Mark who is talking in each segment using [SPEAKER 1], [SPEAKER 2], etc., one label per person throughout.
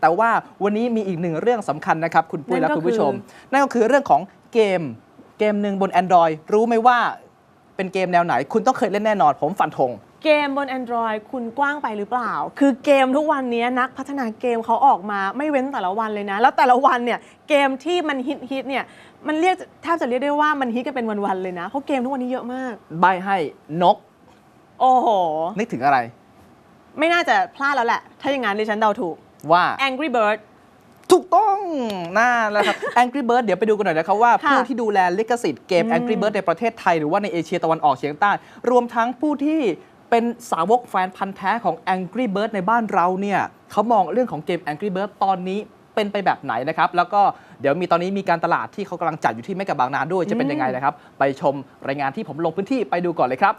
[SPEAKER 1] แต่ว่าวันนี้มีอีกหนึ่งเรื่องสำคัญนะครับ คุณปุ้ยและ
[SPEAKER 2] นั่นก็
[SPEAKER 1] คุณผู้ชม
[SPEAKER 2] คือ
[SPEAKER 1] นั่นก็คือเรื่องของเกมเกมหนึ่งบน Android รู้ไหมว่าเป็นเกมแนวไหน คุณต้องเคยเล่นแน่นอน ผมฟันธง
[SPEAKER 2] เกมบน Android คุณกว้างไปหรือเปล่า คือเกมทุกวันนี้นักพัฒนาเกมเขาออกมาไม่เว้นแต่ละวันเลยนะ แล้วแต่ละวันเนี่ยเกมที่มันฮิตฮิตๆเนี่ยมันเรียกแทบจะเรียกได้ว่ามันฮิตกันเป็นวันๆเลยนะเพราะเกมทุกวันนี้เยอะมาก
[SPEAKER 1] ใบให้นก
[SPEAKER 2] โอ้โห
[SPEAKER 1] นึกถึงอะไร
[SPEAKER 2] ไม่น่าจะพลาดแล้วแหละ ถ้าอย่างนั้นดิฉันเดาถูก
[SPEAKER 1] ว่า
[SPEAKER 2] Angry Bird
[SPEAKER 1] ถูกต้องน่าแล้วครับ Angry Bird เดี๋ยวไปดูกันหน่อยนะครับว่า
[SPEAKER 2] ค่ะ
[SPEAKER 1] ผู้ที่ดูแลลิขสิทธิ์เกม
[SPEAKER 2] อืม
[SPEAKER 1] Angry Bird ในประเทศไทย หรือว่าในเอเชียตะวันออกเฉียงใต้ รวมทั้งผู้ที่เป็นสาวกแฟนพันธ์แท้ของ Angry Bird ในบ้านเราเนี่ยเขามองเรื่องของเกม Angry Bird ตอนนี้เป็นไปแบบไหนนะครับ แล้วก็เดี๋ยวมีตอนนี้มีการตลาดที่เขากำลังจัดอยู่ที่แม่กะบางนาด้วยจะเป็นยังไงนะครับ ไปชมรายงานที่ผมลงพื้นที่ไปดูก่อนเลยครับ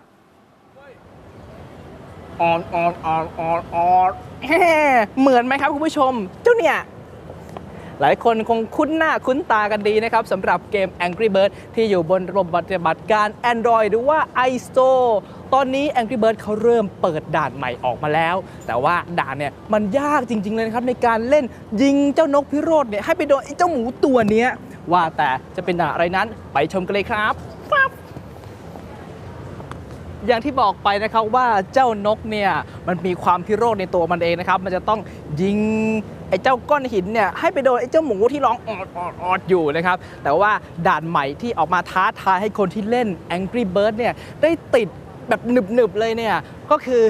[SPEAKER 1] ออนออนออนออนออนแฮ่ เหมือนไหมครับคุณผู้ชม เจ้าเนี่ย หลายคนคงคุ้นหน้าคุ้นตากันดีนะครับสำหรับเกม Angry Bird ที่อยู่บนระบบปฏิบัติการ Android หรือว่า iStore ตอนนี้ Angry Bird เขาเริ่มเปิดด่านใหม่ออกมาแล้ว แต่ว่าด่านเนี่ยมันยากจริง ๆ เลยนะครับ ในการเล่นยิงเจ้านกพิโรธเนี่ยให้ไปโดนไอ้เจ้าหมูตัวเนี้ยว่าแต่จะเป็นด่านอะไรนั้นไปชมกันเลยครับปั๊บ อย่างที่บอกไปนะครับว่าเจ้านกเนี่ยมันมีความพิโรธในตัวมันเองนะครับ มันจะต้องยิงไอ้เจ้าก้อนหินเนี่ยให้ไปโดนไอ้เจ้าหมูที่ร้องออดออดออดอยู่นะครับ แต่ว่าด่านใหม่ที่ออกมาท้าทายให้คนที่เล่น Angry Bird เนี่ยได้ติดแบบหนึบๆเลยเนี่ยก็คือ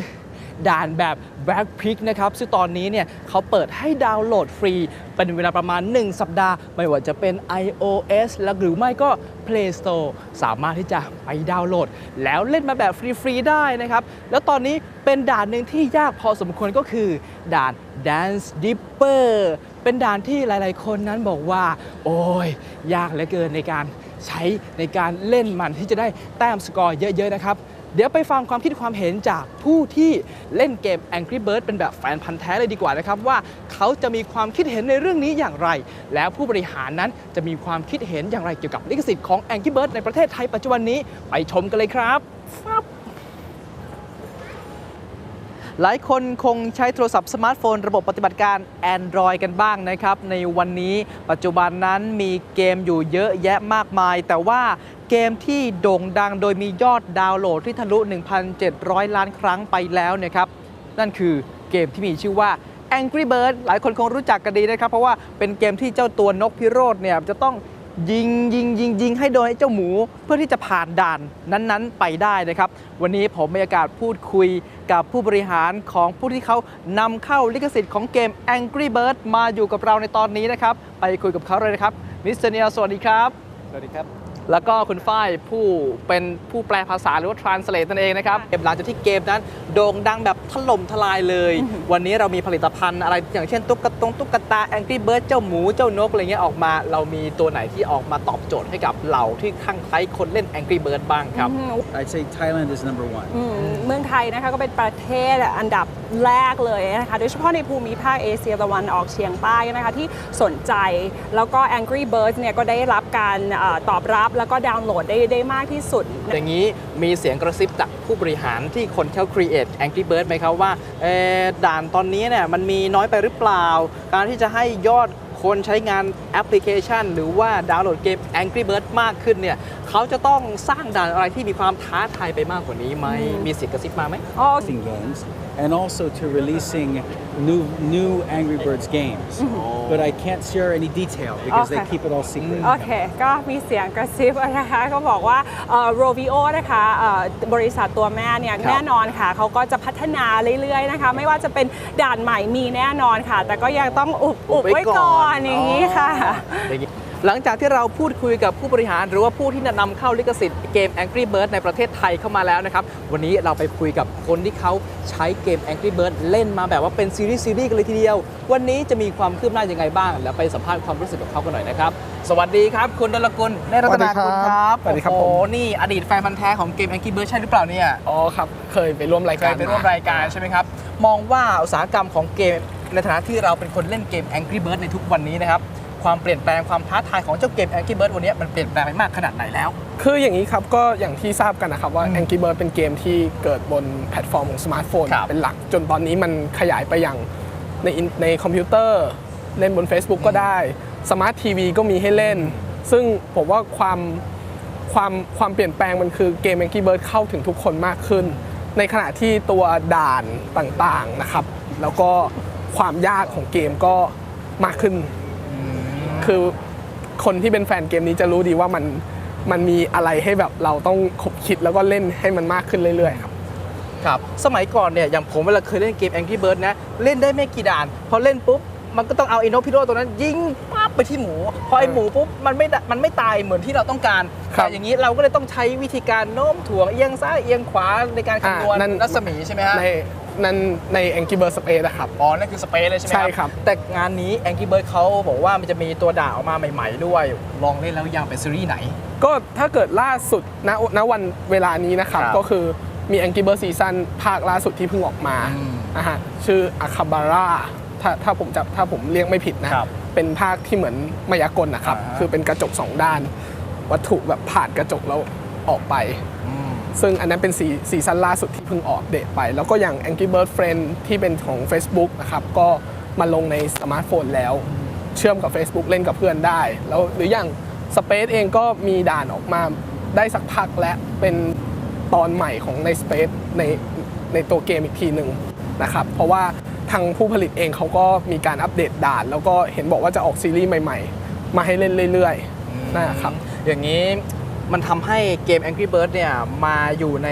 [SPEAKER 1] ด่านแบบ Back p i c นะครับซึ่งตอนนี้เนี่ยเขาเปิดให้ดาวน์โหลดฟรี เป็นเวลาประมาณ 1 สัปดาห์ ไม่ว่าจะเป็น iOS แล้วหรือไม่ก็ Play Store สามารถที่จะไปดาวน์โหลด แล้วเล่นมาแบบฟรี ๆ ได้นะครับ แล้วตอนนี้เป็นด่านหนึ่งที่ยากพอสมควรก็คือด่าน Dance Dipper เป็นด่านที่หลายๆ คนนั้นบอกว่า โอ้ย ยากเหลือเกินในการใช้ในการเล่นมันที่จะได้แต้มสกอร์เยอะ ๆ นะครับ เดี๋ยวไปฟังความคิดความเห็นจากผู้ที่เล่นเกม Angry Birds เป็นแบบแฟนพันธ์แท้เลยดีกว่านะครับ ว่าเขาจะมีความคิดเห็นในเรื่องนี้อย่างไร แล้วผู้บริหารนั้นจะมีความคิดเห็นอย่างไรเกี่ยวกับลิขสิทธิ์ของ Angry Birds ในประเทศไทยปัจจุบันนี้ไปชมกันเลยครับฟับหลายคนคงใช้โทรศัพท์สมาร์ทโฟน ระบบปฏิบัติการ Android กันบ้างนะครับ ในวันนี้ปัจจุบันนั้นมีเกมอยู่เยอะแยะมากมาย แต่ว่า เกมที่โด่งดังโดยมียอดดาวน์โหลดที่ทะลุ 1,700 ล้านครั้งไปแล้วนะครับ นั่นคือเกมที่มีชื่อว่า Angry Bird หลายคนคงรู้จักกันดีนะครับ เพราะว่าเป็นเกมที่เจ้าตัวนกพิโรธเนี่ยจะต้องยิงยิงยิงยิงให้โดนไอ้เจ้าหมูเพื่อที่จะผ่านด่านนั้นๆ ไปได้นะครับ วันนี้ผมมีโอกาสพูดคุยกับผู้บริหารของผู้ที่เขานำเข้าลิขสิทธิ์ของเกม Angry Bird มาอยู่กับเราในตอนนี้นะครับ ไปคุยกับเขาเลยนะครับมิสเตอร์เนียสวัสดีครับ
[SPEAKER 3] สวัสดีครับ
[SPEAKER 1] แล้วก็คุณฝ้ายผู้เป็นผู้แปลภาษาหรือว่า translate นั่นเองนะครับเกมหลังจากที่เกมนั้นโด่งดังแบบถล่มทลายเลย วันนี้เรามีผลิตภัณฑ์อะไรอย่างเช่นตุ๊กตงตุ๊กตา Angry Bird เจ้าหมูเจ้านกอะไรเงี้ยออกมา เรามีตัวไหนที่ออกมาตอบโจทย์ให้กับเราที่ข้างใครคนเล่น Angry Bird บ้างครับ
[SPEAKER 3] I'd say Thailand is number one
[SPEAKER 4] อืมเมืองไทยนะคะก็เป็นประเทศอันดับ แรกเลยนะคะโดยเฉพาะในภูมิภาคเอเชียตะวันออกเฉียงใต้นะคะที่สนใจ แล้วก็ Angry Birds เนี่ยก็ได้รับการอตอบรับแล้วก็ดาวน์โหลดได้ได้มากที่สุด
[SPEAKER 1] อย่างนี้มีเสียงกระซิบจากผู้บริหารที่คนเขา create Angry Birds ไหมครับว่าด่านตอนนี้เนี่ยมันมีน้อยไปหรือเปล่า การที่จะให้ยอดคนใช้งานแอปพลิเคชัน หรือว่าดาวน์โหลดเกม Angry Birds มากขึ้นเนี่ยเขาจะต้องสร้างด่านอะไรที่มีความท้าทายไปมากกว่านี้ไหมมีเสียงกระซิบมาไหม
[SPEAKER 4] อ๋อ
[SPEAKER 3] releasing games and also to releasing new new Angry Birds games but I can't share any detail because they
[SPEAKER 4] Okay.
[SPEAKER 3] keep it all secret
[SPEAKER 4] โอเค ก็มีเสียงกระซิบนะคะก็บอกว่าโรวิโอนะคะเอ่อบริษัทตัวแม่เนี่ย
[SPEAKER 1] ครับ
[SPEAKER 4] แน่นอนค่ะ เขาก็จะพัฒนาเรื่อยๆนะคะ ไม่ว่าจะเป็นด่านใหม่มีแน่นอนค่ะ แต่ก็ยังต้องอุบอุบไว้ก่อนอย่างนี้ค่ะ
[SPEAKER 1] อย่างนี้ หลังจากที่เราพูดคุยกับผู้บริหาร หรือว่าผู้ที่นำเข้าลิขสิทธิ์เกม Angry Bird ในประเทศไทยเข้ามาแล้วนะครับ วันนี้เราไปคุยกับคนที่เขาใช้เกม Angry Bird เล่นมาแบบว่าเป็นซีรีส์ซีรีส์กันเลยทีเดียว วันนี้จะมีความคืบหน้ายังไงบ้าง แล้วไปสัมภาษณ์ความรู้สึกกับเขากันหน่อยนะครับ สวัสดีครับ คุณดลกุลเนตรรัตนาคุณครับ
[SPEAKER 5] สวัสดีครับ
[SPEAKER 1] โอ้โห
[SPEAKER 5] ผม
[SPEAKER 1] นี่อดีตแฟนพันธ์แท้ของเกม Angry Bird ใช่หรือเปล่าเนี่ย
[SPEAKER 5] อ๋อครับเคยไปร่วมราย
[SPEAKER 1] เค
[SPEAKER 5] การ
[SPEAKER 1] ยไปร่วมรายการใช่ไหมครับมองว่าอุตสาหกรรมของเกมในฐานะที่เราเป็นคนเล่นเกม Angry Bird ในทุกวันนี้นะครับ ความเปลี่ยนแปลงความท้าทายของเจ้าเกม Angry Bird วันนี้มันเปลี่ยนแปลงไปมากขนาดไหนแล้ว
[SPEAKER 5] คืออย่างนี้ครับก็อย่างที่ทราบกันนะครับว่า
[SPEAKER 1] อืม
[SPEAKER 5] Angry Bird เป็นเกมที่เกิดบนแพลตฟอร์มของสมาร์ทโฟน
[SPEAKER 1] ครับ
[SPEAKER 5] เป็นหลักจนตอนนี้มันขยายไปอย่างในอินในคอมพิวเตอร์ เล่นบน Facebook ก็ได้สมาร์ททีวีก็มีให้เล่น ซึ่งผมว่าความความความเปลี่ยนแปลงมันคือเกม Angry Bird เข้าถึงทุกคนมากขึ้น ในขณะที่ตัวด่านต่างๆนะครับ แล้วก็ความยากของเกมก็มากขึ้น คือคนที่เป็นแฟนเกมนี้จะรู้ดีว่ามันมันมีอะไรให้แบบเราต้องคบคิดแล้วก็เล่นให้มันมากขึ้นเรื่อยๆครับ
[SPEAKER 1] ครับสมัยก่อนเนี่ยอย่างผมเวลาเคยเล่นเกม Angry Bird นะ เล่นได้ไม่กี่ด่าน พอเล่นปุ๊บ มันก็ต้องเอาไอ้นกพิโรตัวนั้นยิงปั๊บไปที่หมู พอไอ้หมูปุ๊บ มันไม่ได้มันไม่ตายเหมือนที่เราต้องการ
[SPEAKER 5] ครับ
[SPEAKER 1] แต่อย่างนี้เราก็เลยต้องใช้วิธีการโน้มถ่วงเอียงซ้ายเอียงขวาในการคำนวณ
[SPEAKER 5] อ่านั่น
[SPEAKER 1] รัศมีใช่ไหมฮะ
[SPEAKER 5] ในนั้นใน Angry Bird Space นะครับ
[SPEAKER 1] อ๋อ นั่นคือสเปซเลยใช่ไหม
[SPEAKER 5] ใช่ครับ
[SPEAKER 1] แต่งานนี้ Angry Bird เขาบอกว่ามันจะมีตัวด่าออกมาใหม่ๆด้วย ลองเล่นแล้วยังเป็นซีรีส์ไหน
[SPEAKER 5] ก็ถ้าเกิดล่าสุดณณวันเวลานี้นะครับ
[SPEAKER 1] ครับ
[SPEAKER 5] ก็คือมี Angry Bird Season ภาคล่าสุดที่เพิ่งออกมา
[SPEAKER 1] อืม
[SPEAKER 5] นะฮะชื่อ a k a b a r a ถ้าถ้าผมจำถ้าผมเรียกไม่ผิดนะ
[SPEAKER 1] ครับ
[SPEAKER 5] เป็นภาคที่เหมือนมายากลนะครับ
[SPEAKER 1] อ่าฮะ
[SPEAKER 5] คือเป็นกระจกสองด้าน วัตถุแบบผ่านกระจกแล้วออกไป ซึ่งอันนั้นเป็นซีซีซันล่าสุดที่เพิ่งออกเดตไป แล้วก็อย่าง Angry Bird Friend ที่เป็นของ Facebook นะครับ ก็มาลงในสมาร์ทโฟนแล้ว เชื่อมกับ Facebook เล่นกับเพื่อนได้ แล้วหรืออย่าง Space เองก็มีด่านออกมาได้สักพักและเป็นตอนใหม่ของใน Space ในในตัวเกมอีกทีหนึ่งนะครับ เพราะว่าทางผู้ผลิตเองเขาก็มีการอัปเดตด่าน แล้วก็เห็นบอกว่าจะออกซีรีส์ใหม่ ๆ มาให้เล่นเรื่อยๆนะครับ
[SPEAKER 1] อย่างนี้ มันทำให้เกม Angry Bird เนี่ยมาอยู่ใน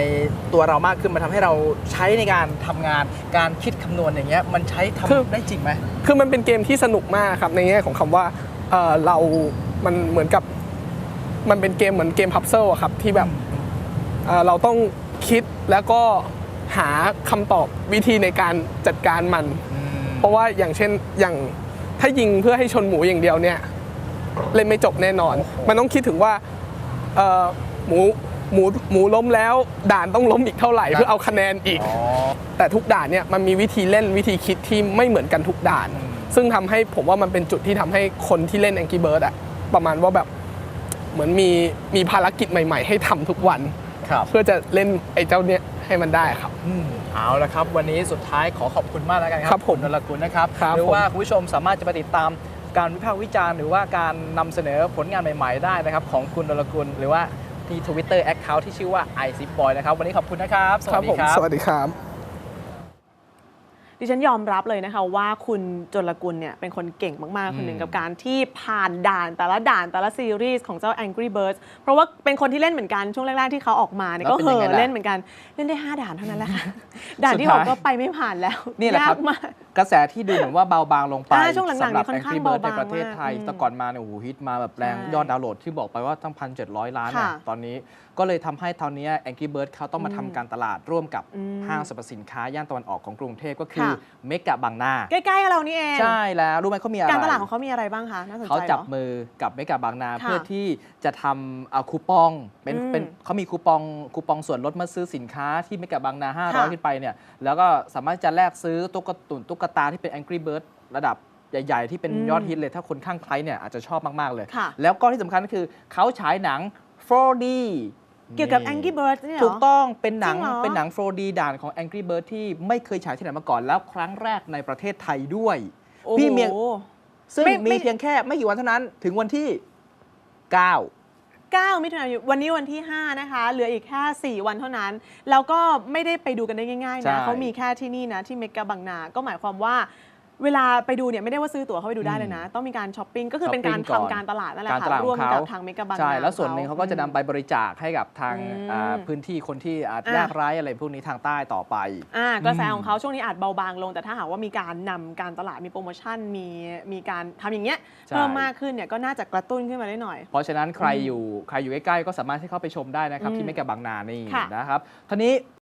[SPEAKER 1] ตัวเรามากขึ้น มันทำให้เราใช้ในการทำงาน การคิดคำนวณอย่างเงี้ยมันใช้ทำ
[SPEAKER 5] คือ
[SPEAKER 1] ได้จริงไหม
[SPEAKER 5] คือมันเป็นเกมที่สนุกมากครับในแง่ของคำว่าเอ่อเรา มันเหมือนกับ มันเป็นเกมเหมือนเกมพับเซิลอะครับที่แบบเอ่อเราต้องคิดแล้วก็หาคำตอบวิธีในการจัดการมัน เพราะว่าอย่างเช่นอย่างถ้ายิงเพื่อให้ชนหมูอย่างเดียวเนี่ยเล่นไม่จบแน่นอน มันต้องคิดถึงว่าเอ่อ หมูหมูหมูล้มแล้ว ด่านต้องล้มอีกเท่าไหร่เพื่อเอาคะแนนอีก แต่ทุกด่านเนี่ยมันมีวิธีเล่นวิธีคิดที่ไม่เหมือนกันทุกด่าน ซึ่งทำให้ผมว่ามันเป็นจุดที่ทำให้คนที่เล่น Angry Bird อะประมาณว่าแบบเหมือนมีมีภารกิจใหม่ ๆ ให้ทำทุกวัน
[SPEAKER 1] ครับ
[SPEAKER 5] เพื่อจะเล่นไอ้เจ้าเนี้ยให้มันได้ครับ
[SPEAKER 1] เอาละครับ วันนี้สุดท้ายขอขอบคุณมากแล้วกันครั
[SPEAKER 5] ครับผม
[SPEAKER 1] ณนรกุลนะครับ
[SPEAKER 5] ครับ
[SPEAKER 1] หรือ
[SPEAKER 5] ผม
[SPEAKER 1] ว่าคุณผู้ชมสามารถจะไปติดตาม การวิพากษ์วิจารณ์หรือว่าการนำเสนอผลงานใหม่ๆ ได้นะครับ ของคุณนรกุลหรือว่าที่ Twitter Account ที่ชื่อว่า i z i p Boy นะครับ วันนี้ขอบคุณนะครับ สวัสดี
[SPEAKER 5] ผม
[SPEAKER 1] ครับ
[SPEAKER 5] สวัสดีครับ
[SPEAKER 2] ดิฉันยอมรับเลยนะคะว่าคุณจรกุลเนี่ยเป็นคนเก่งมากๆ คนหนึ่งกับการที่ผ่านด่านแต่ละด่านแต่ละซีรีส์ของเจ้า Angry Birds เพราะว่าเป็นคนที่เล่นเหมือนกันช่วงแรก ๆ ที่เขาออกมาเนี่ย
[SPEAKER 1] แล้ว
[SPEAKER 2] ก็
[SPEAKER 1] เป็น
[SPEAKER 2] เห
[SPEAKER 1] ยังไง
[SPEAKER 2] อะ
[SPEAKER 1] ล่ะ
[SPEAKER 2] เล่นเหมือนกัน เล่นได้ 5 ด่านเท่านั้นแหละค่ะ ด่านที่
[SPEAKER 1] สุ
[SPEAKER 2] ห
[SPEAKER 1] ด
[SPEAKER 2] ก
[SPEAKER 1] ท้าย
[SPEAKER 2] ก็ไปไม่ผ่านแล้ว
[SPEAKER 1] นี่แหละครับ
[SPEAKER 2] ยา กมาก
[SPEAKER 1] กระแสที่ดูเหมือนว่าเบาบางลงไป
[SPEAKER 2] อ่าช่วงหลังๆ
[SPEAKER 1] สำหรับ
[SPEAKER 2] นี่ค่อนข้าง
[SPEAKER 1] Angry Bird ใน
[SPEAKER 2] เบาบาง
[SPEAKER 1] ประเทศไทย
[SPEAKER 2] มาก
[SPEAKER 1] แต่ก่อนมาเนี่ยโอ้โหฮิตมาแบบแรง
[SPEAKER 2] ใช่
[SPEAKER 1] ยอดดาวน์โหลดที่บอกไปว่าตั้งพันเจ็ดร้อยล้านเนี่ย
[SPEAKER 2] ค่ะ
[SPEAKER 1] ตอนนี้ก็เลยทำให้ตอนนี้ Angry Bird เขาต้องมาทำการตลาดร่วมกับ
[SPEAKER 2] อืม
[SPEAKER 1] ห้างสรรพสินค้าย่านตะวันออกของกรุงเทพก็คือ
[SPEAKER 2] ค่ะ
[SPEAKER 1] เมกะบางนา
[SPEAKER 2] ใกล้ๆกับเรานี่เอง
[SPEAKER 1] ใช่แล้วรู้ไหมเขามีอะไร
[SPEAKER 2] การตลาดของเขามีอะไรบ้างคะ น่าสนใจ
[SPEAKER 1] เขาจับ
[SPEAKER 2] หรอ
[SPEAKER 1] มือกับเมกะบางนา
[SPEAKER 2] ค่ะ
[SPEAKER 1] เพื่อที่จะทำเอาคูปองเป็น
[SPEAKER 2] อืม
[SPEAKER 1] เป็นเขามีคูปองคูปองส่วนลดเมื่อซื้อสินค้าที่เมกะบางนา
[SPEAKER 2] ค่ะ
[SPEAKER 1] 500ขึ้นไปเนี่ยแล้วก็สามารถจะแลกซื้อตุ๊กตุนตุ๊กตาที่เป็น Angry Bird ระดับใหญ่ๆ ที่เป็น
[SPEAKER 2] อืม
[SPEAKER 1] ยอดฮิตเลย ถ้าคนข้างใครเนี่ยอาจจะชอบมาก ๆ เลย
[SPEAKER 2] ค่ะ
[SPEAKER 1] แล้วก็ที่สำคัญก็คือเขาฉายหนัง 4D
[SPEAKER 2] เกี่ยวกับ
[SPEAKER 1] นี่
[SPEAKER 2] Angry Birds เนี่ยเหร
[SPEAKER 1] ถูกต้องเป็นหนัง
[SPEAKER 2] จริงเหรอ
[SPEAKER 1] เป็นหนัง 4D ด่านของ Angry Bird ที่ไม่เคยฉายที่ไหนมาก่อน แล้วครั้งแรกในประเทศไทยด้วย
[SPEAKER 2] โอ้โห
[SPEAKER 1] พี่เมียซึ่ง
[SPEAKER 2] ไม่ไม่
[SPEAKER 1] มีเพียงแค่ไม่กี่วันเท่านั้นถึงวันที่ 9
[SPEAKER 2] 9 มิถุนายนวันนี้วันที่ 5 นะคะ เหลืออีกแค่ 4 วันเท่านั้น แล้วก็ไม่ได้ไปดูกันได้ง่ายๆ
[SPEAKER 1] ใช่
[SPEAKER 2] นะเขามีแค่ที่นี่นะที่เมกาบางนา ก็หมายความว่า เวลาไปดูเนี่ยไม่ได้ว่าซื้อตั๋วเข้าไปดูได้เลยนะ ต้องมีการช้อปปิ้งก็คือเป็นการ
[SPEAKER 1] ช้อปปิ้งก่อน
[SPEAKER 2] ทำการตลาดนั่นแหละ
[SPEAKER 1] การต
[SPEAKER 2] ค่ะ
[SPEAKER 1] ลาด
[SPEAKER 2] ร่วม
[SPEAKER 1] ของ
[SPEAKER 2] กับ
[SPEAKER 1] เขา
[SPEAKER 2] ทางเมกาบางนา
[SPEAKER 1] ใช่ แล้วส่วนหนึ่งเขาก็จะนำ
[SPEAKER 2] อืม
[SPEAKER 1] ไปบริจาคให้กับทาง
[SPEAKER 2] อืม
[SPEAKER 1] อ่าพื้นที่คนที่อาจ
[SPEAKER 2] อะ
[SPEAKER 1] ยากไร้อะไรพวกนี้ทางใต้ต่อไป
[SPEAKER 2] อ่ากระแสของเขาช่วงนี้อาจเบาบางลง แต่ถ้าหากว่ามีการนำการตลาดมีโปรโมชั่นมีมีการทำอย่างเงี้ย
[SPEAKER 1] ใช่
[SPEAKER 2] เพิ่มมากขึ้นเนี่ยก็น่าจะกระตุ้นขึ้นมาได้หน่อย
[SPEAKER 1] เพราะฉะนั้นใครอยู่ใครอยู่ใกล้ๆก็สามารถที่เข้าไปชมได้นะครับ
[SPEAKER 2] อืม
[SPEAKER 1] ที่เมกะบางนานี่
[SPEAKER 2] ค่ะ
[SPEAKER 1] นะครับทีนี้